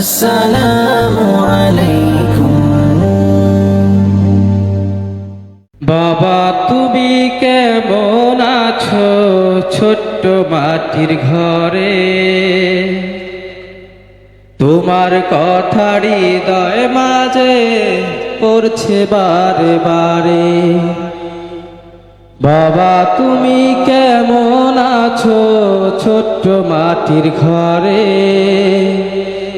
আসসালামু আলাইকুম বাবা, তুমি কেমন আছো ছোট্ট মাটির ঘরে? তোমার কথা হৃদয় মাঝে পড়ছে বারে বারে বাবা, তুমি কেমন আছো ছোট্ট মাটির ঘরে?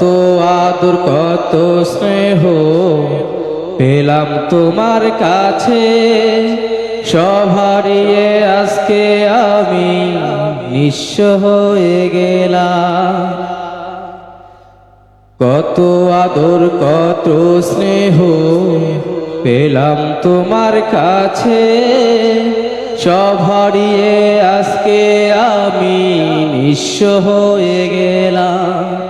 কত আদর, কত স্নেহ পেলাম তোমার কাছে। সব হারিয়ে আজকে আমি নিঃস্ব হয়ে গেলাম। কত আদর, কত স্নেহ পেলাম তোমার কাছে। সব হারিয়ে আজকে আমি নিঃস্ব হয়ে গেলাম।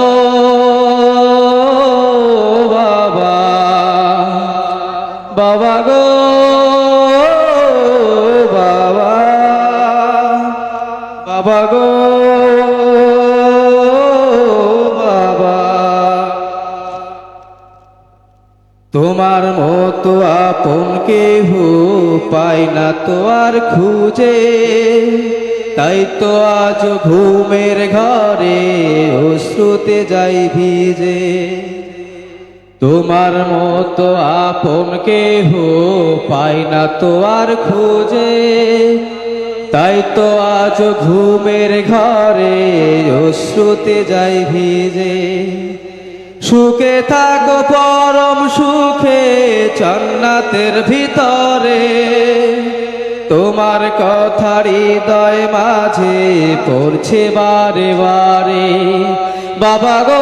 বাবা গো, বাবা। বাবা গো, বাবা। তোমার মতো আপন কেহ পাই না তো আর খুঁজে। তাই তো আজ ঘুমের ঘরে অশ্রুতে যাই ভিজে। তোমার মতো আপন কেহ পাই না তো আর খুঁজে। তাই তো আজ ঘুমের ঘরে অশ্রুতে যাই ভিজে। সুখে থাকো পরম সুখে চন্নাতের ভিতরে। তোমার কথা হৃদয় মাঝে পড়ছে বারে বারে। বাবা গো